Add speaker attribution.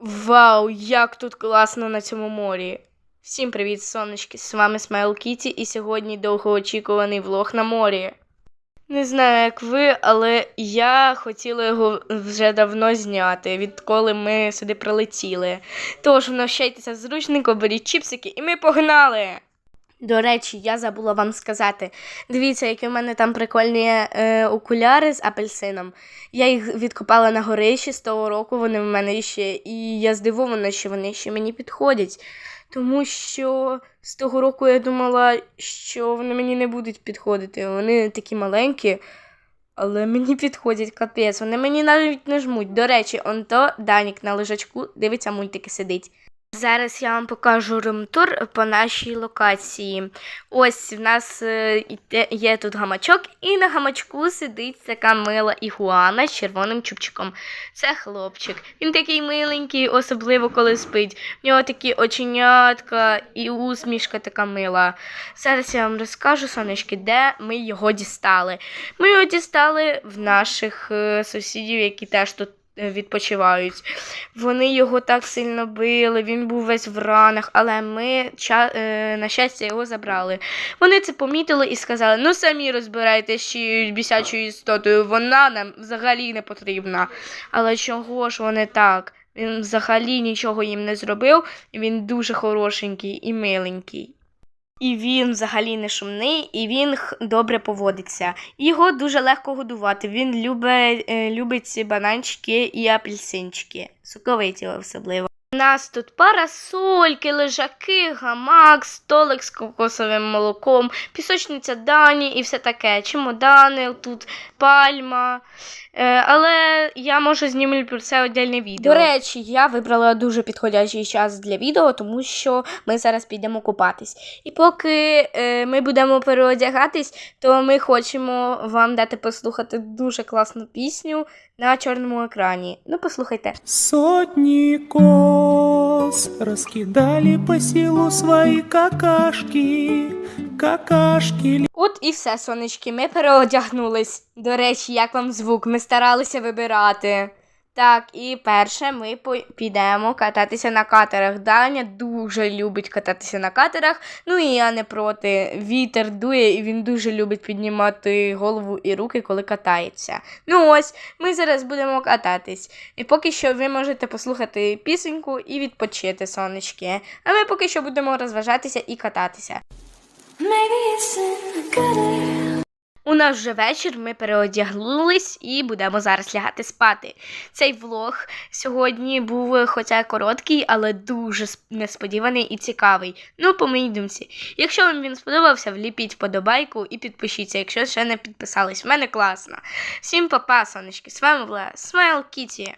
Speaker 1: Вау, як тут класно на цьому морі. Всім привіт, сонечки! З вами Смайл Кіті, і сьогодні довгоочікуваний влог на морі. Не знаю, як ви, але я хотіла його вже давно зняти, відколи ми сюди прилетіли. Тож навчайтеся зручненько, беріть чіпсики, і ми погнали! До речі, я забула вам сказати. Дивіться, які в мене там прикольні е, окуляри з апельсином. Я їх відкопала на горищі з того року, вони в мене ще, і я здивована, що вони ще мені підходять. Тому що з того року я думала, що вони мені не будуть підходити. Вони такі маленькі, але мені підходять капець. Вони мені навіть не жмуть. До речі, он то Данік на лежачку дивиться мультики сидить. Зараз я вам покажу румтур по нашій локації. Ось в нас е, є тут гамачок, і на гамачку сидить така мила ігуана з червоним чубчиком. Це хлопчик. Він такий миленький, особливо коли спить. В нього такі оченятка і усмішка така мила. Зараз я вам розкажу, сонечки, де ми його дістали. Ми його дістали в наших е, сусідів, які теж тут відпочивають. Вони його так сильно били, він був весь в ранах, але ми, е, на щастя, його забрали. Вони це помітили і сказали: ну самі розбирайтеся з бісячою істотою, вона нам взагалі не потрібна. Але чого ж вони так? Він взагалі нічого їм не зробив, він дуже хорошенький і миленький. І він взагалі не шумний, і він добре поводиться. Його дуже легко годувати. Він любить, е, любить ці бананчики і апельсинчики, соковиті особливо. У нас тут парасольки, лежаки, гамак, столик з кокосовим молоком, пісочниця Дані і все таке. Чемодани, тут пальма. Е, але я можу знімлю про це отдельне відео. До речі, я вибрала дуже підходящий час для відео, тому що ми зараз підемо купатись. І поки е, ми будемо переодягатись, то ми хочемо вам дати послухати дуже класну пісню на чорному екрані. Ну, послухайте.
Speaker 2: Сотні кос розкидали по сілу свої какашки, какашки.
Speaker 1: От і все, сонечки, ми переодягнулись. До речі, як вам звук? Ми старалися вибирати. Так, і перше ми підемо кататися на катерах. Даня дуже любить кататися на катерах, ну і я не проти. Вітер дує, і він дуже любить піднімати голову і руки, коли катається. Ну ось, ми зараз будемо кататись. І поки що ви можете послухати пісеньку і відпочити, сонечки. А ми поки що будемо розважатися і кататися.
Speaker 3: Maybe it's in the.
Speaker 1: У нас вже вечір, ми переодягнулись і будемо зараз лягати спати. Цей влог сьогодні був, е, хоча короткий, але дуже несподіваний і цікавий. Ну, по моїй думці. Якщо вам він сподобався, вліпіть вподобайку і підпишіться, якщо ще не підписались. В мене класно. Всім па-па, сонечки. З вами була Смайл Кіті.